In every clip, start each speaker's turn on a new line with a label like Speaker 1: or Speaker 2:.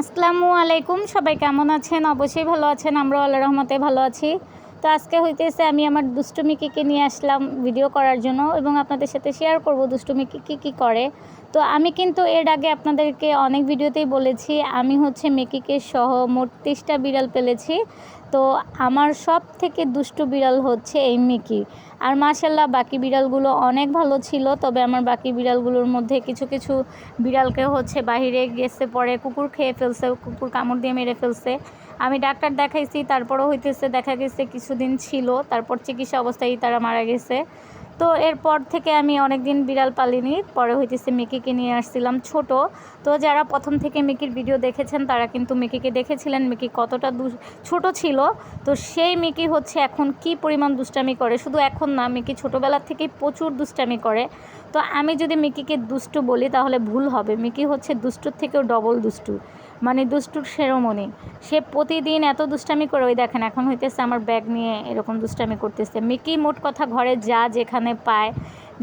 Speaker 1: আসসালামু আলাইকুম, সবাই কেমন আছেন? অবশ্যই ভালো আছেন আমরা আল্লাহ রহমতে ভালো আছি। তো আজকে হইতেছে আমি আমার দুষ্টুমিকিকে নিয়ে আসলাম ভিডিও করার জন্য এবং আপনাদের সাথে শেয়ার করব দুষ্টুমিকি কী কী করে। তো আমি কিন্তু এর আগে আপনাদেরকে অনেক ভিডিওতেই বলেছি, আমি হচ্ছে মেকিকে সহ মোট তেইশটা বিড়াল পেলেছি। তো আমার সব থেকে দুষ্টু বিড়াল হচ্ছে এই মিকি। আর মাসাল্লাহ বাকি বিড়ালগুলো অনেক ভালো ছিল, তবে আমার বাকি বিড়ালগুলোর মধ্যে কিছু কিছু বিড়ালকে হচ্ছে বাহিরে গেছে পরে কুকুর খেয়ে ফেলছে, কুকুর কামড় দিয়ে মেরে ফেলছে। আমি ডাক্তার দেখাইছি, তারপরও হইতেছে দেখা গেছে কিছুদিন ছিল, তারপর চিকিৎসা অবস্থায় তারা মারা গেছে। তো এরপর থেকে আমি অনেক দিন বিড়াল পালিনি। পরে হইতেছে মিকিকে নিয়ে আসছিলাম ছোট। তো যারা প্রথম থেকে মিকির ভিডিও দেখেছেন, তারা কিন্তু মিকিকে দেখেছিলেন। মিকি কতটা দু ছোট ছিল। তো সেই মিকি হচ্ছে এখন কি পরিমাণ দুষ্টামি করে? শুধু এখন না, মিকি ছোটোবেলার থেকেই প্রচুর দুষ্টামি করে। তো আমি যদি মিকিকে দুষ্টু বলি, তাহলে ভুল হবে। মিকি হচ্ছে দুষ্টুর থেকেও ডবল দুষ্টু। মানে দুষ্টুর সেরোমনি। সে প্রতিদিন এত দুষ্টামি করে, ওই দেখেন এখন হইতেছে আমার ব্যাগ নিয়ে এরকম দুষ্টামি করতেছে। মিকি মোট কথা ঘরে যা যেখানে পায়,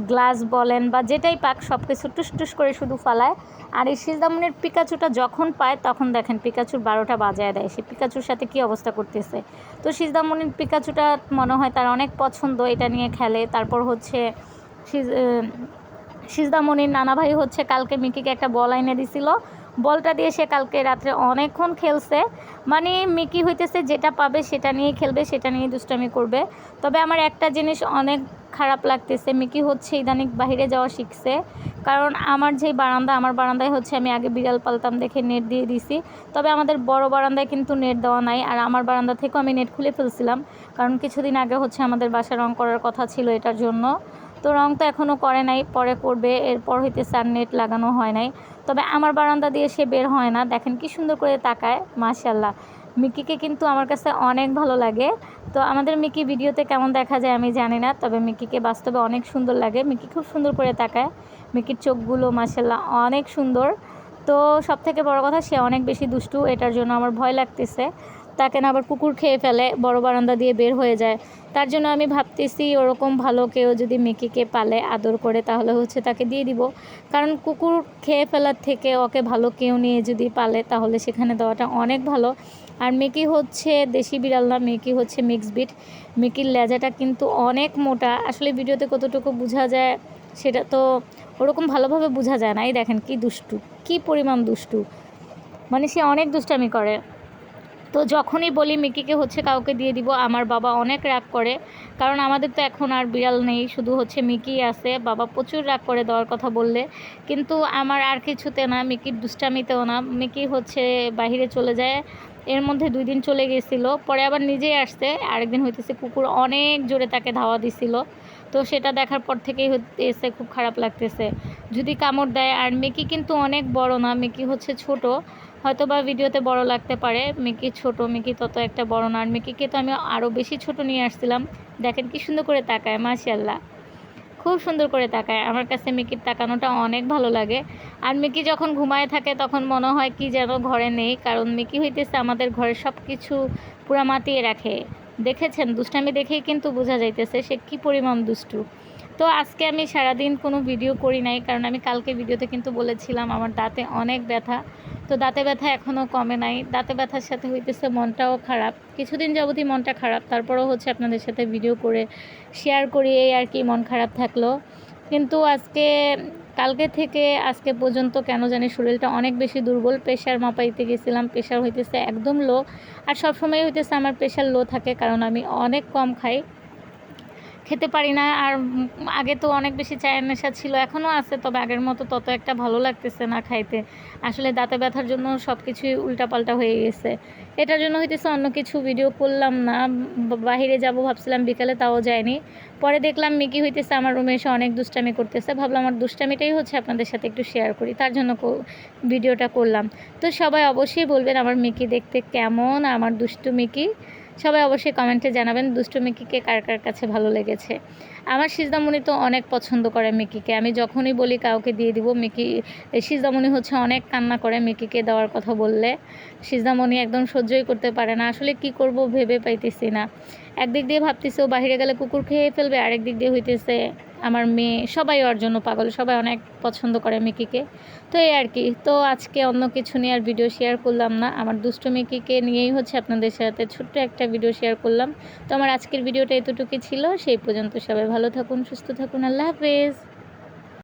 Speaker 1: গ্লাস বলেন বা যেটাই পাক সব কিছু টুস টুস করে শুধু ফালায়। আর এই সিজদামনের পিকাচুটা যখন পায়, তখন দেখেন পিকাচুর বারোটা বাজায় দেয়। সে পিকাচুর সাথে কি অবস্থা করতেছে? তো সিজদামনির পিকাচুটা মনে হয় তার অনেক পছন্দ, এটা নিয়ে খেলে। তারপর হচ্ছে সিজদামনির নানা ভাই হচ্ছে কালকে মিকিকে একটা বল এনে দিছিল। বলটা দিয়ে সে কালকে রাত্রে অনেকক্ষণ খেলছে। মানে মিকি হইতেছে যেটা পাবে সেটা নিয়ে খেলবে, সেটা নিয়ে দুষ্টামি করবে। তবে আমার একটা জিনিস অনেক খারাপ লাগতেছে, মিকি হচ্ছে ইদানিক বাহিরে যাওয়া শিখছে। কারণ আমার যে বারান্দা, আমার বারান্দায় হচ্ছে আমি আগে বিড়াল পালতাম দেখে নেট দিয়ে দিছি। তবে আমাদের বড় বারান্দায় কিন্তু নেট দেওয়া নাই, আর আমার বারান্দা থেকেও আমি নেট খুলে ফেলছিলাম। কারণ কিছুদিন আগে হচ্ছে আমাদের বাসা রং করার কথা ছিল এটার জন্য। তো রং তো এখনও করে নাই, পরে করবে, এরপর হইতে সার নেট লাগানো হয় নাই। তবে আমার বারান্দা দিয়ে সে বের হয় না, দেখেন কি সুন্দর করে তাকায় মাশাল্লাহ মিকিকে কিন্তু আমার কাছে অনেক ভালো লাগে। তো আমাদের মিকি ভিডিওতে কেমন দেখা যায় আমি জানি না, তবে মিকিকে বাস্তবে অনেক সুন্দর লাগে। মিকি খুব সুন্দর করে তাকায়। মিকির চোখগুলো মাসাল্লাহ অনেক সুন্দর। তো সব থেকে বড় কথা, সে অনেক বেশি দুষ্টু, এটার জন্য আমার ভয় লাগতেছে। তাকে না আবার কুকুর খেয়ে ফেলে, বড় বারান্দা দিয়ে বের হয়ে যায়। তার জন্য আমি ভাবতেছি ওরকম ভালো কেউ যদি মিকিকে পালে আদর করে, তাহলে হচ্ছে তাকে দিয়ে দিব। কারণ কুকুর খেয়ে ফেলার থেকে ওকে ভালো কেউ নিয়ে যদি পালে, তাহলে সেখানে দেওয়াটা অনেক ভালো। আর মিকি হচ্ছে দেশি বিড়াল না, মিকি হচ্ছে মিক্স বিট মেকির লেজাটা কিন্তু অনেক মোটা। আসলে ভিডিওতে কতটুকু বোঝা যায় সেটা তো ওরকম ভালোভাবে বোঝা যায় না। এই দেখেন কি দুষ্টু, কি পরিমাণ দুষ্টু। মানে সে অনেক দুষ্টামি করে। তো যখনই বলি মিকিকে হচ্ছে কাউকে দিয়ে দিব, আমার বাবা অনেক রাগ করে। কারণ আমাদের তো এখন আর বিড়াল নেই, শুধু হচ্ছে মিকি আছে। বাবা প্রচুর রাগ করে দেওয়ার কথা বললে। কিন্তু আমার আর কিছুতে না, মিকির দুষ্টামিতেও না। মিকি হচ্ছে বাহিরে চলে যায়। এর মধ্যে দুই দিন চলে গেছিল, পরে আবার নিজেই আসছে, আরেকদিন হইতেছে কুকুর অনেক জোরে তাকে ধাওয়া দিছিল। তো সেটা দেখার পর থেকেই এসে খুব খারাপ লাগতেছে। যদি কামড় দেয়, আর মিকি কিন্তু অনেক বড় না, মিকি হচ্ছে ছোট হয়তো বা ভিডিওতে বড় লাগতে পারে, মিকি ছোট, মিকি তত একটা বড় না, আর মিকিকে তো আমি আরও বেশি ছোট নিয়ে আসছিলাম। দেখেন কি সুন্দর করে তাকায় মাশাল্লাহ খুব সুন্দর করে তাকায়, আমার কাছে মিকির তাকানোটা অনেক ভালো লাগে। আর মিকি যখন ঘুমায় থাকে, তখন মনে হয় কি যেন ঘরে নেই, কারণ মিকি হইতেছে আমাদের ঘরে সব কিছু পুরা মাতিয়ে রাখে। দেখেছেন? দুষ্টামি দেখেই কিন্তু বোঝা যাইতেছে সে কি পরিমাণ দুষ্টু। তো আজকে আমি সারাদিন কোনো ভিডিও করি নাই, কারণ আমি কালকে ভিডিওতে কিন্তু বলেছিলাম আমার দাঁতে অনেক ব্যথা। তো দাঁতে ব্যথা এখনও কমে নাই। দাঁতে ব্যথার সাথে হইতেছে মনটাও খারাপ। কিছুদিন যাবতই মনটা খারাপ, তারপরেও হচ্ছে আপনাদের সাথে ভিডিও করে শেয়ার করি, এই আর কি মন খারাপ থাকল। কিন্তু আজকে, কালকে থেকে আজকে পর্যন্ত কেন জানি শরীরটা অনেক বেশি দুর্বল। প্রেশার মাপাইতে গেছিলাম প্রেশার হইতেছে একদম লো আর সবসময় হইতেছে আমার প্রেশার লো থাকে কারণ আমি অনেক কম খাই। খেতে পারি না, আর আগে তো অনেক বেশি চায়ের নেশা ছিল এখনও আছে, তবে আগের মতো তত একটা ভালো লাগতেছে না খাইতে। আসলে দাঁতে ব্যথার জন্য সব কিছুই উল্টাপাল্টা হয়ে গেছে। এটার জন্য হইতেছে অন্য কিছু ভিডিও করলাম না বাহিরে যাব ভাবছিলাম, বিকালে তাও যায়নি পরে দেখলাম মিকি হইতেছে আমার রুমে এসে অনেক দুষ্টামি করতেছে, ভাবলাম আমার দুষ্টামিটাই হচ্ছে আপনাদের সাথে একটু শেয়ার করি, তার জন্য ভিডিওটা করলাম। তো সবাই অবশ্যই বলবেন আমার মিকি দেখতে কেমন, আমার দুষ্টু মিকি। সবাই অবশ্যই কমেন্টে জানাবেন দুষ্টু মিকিকে কার কার কাছে ভালো লেগেছে। আমার সিজদামণি তো অনেক পছন্দ করে মিকিকে। আমি যখনই বলি কাউকে দিয়ে দিব, মিকি, সিজদামণি হচ্ছে অনেক কান্না করে মিকিকে দেওয়ার কথা বললে। সিজদামণি একদম সহ্যই করতে পারে না। আসলে কি করব ভেবে পাইতেছি না। একদিক দিয়ে ভাবতেছে ও বাহিরে গেলে কুকুর খেয়ে ফেলবে আরেক দিক দিয়ে হইতেছে আমার মেয়ে, সবাই ওর জন্য পাগল, সবাই অনেক পছন্দ করে মিকিকে। তো এই আর কি, তো আজকে অন্য কিছু নিয়ে আর ভিডিও শেয়ার করলাম না। আমার দুষ্ট মিকিকে নিয়েই হচ্ছে আপনাদের সাথে ছোট্ট একটা ভিডিও শেয়ার করলাম। তো আমার আজকের ভিডিওটা এতটুকুই ছিল, সেই পর্যন্ত সবাই ভালো থাকুন, সুস্থ থাকুন, আল্লাহ হাফেজ।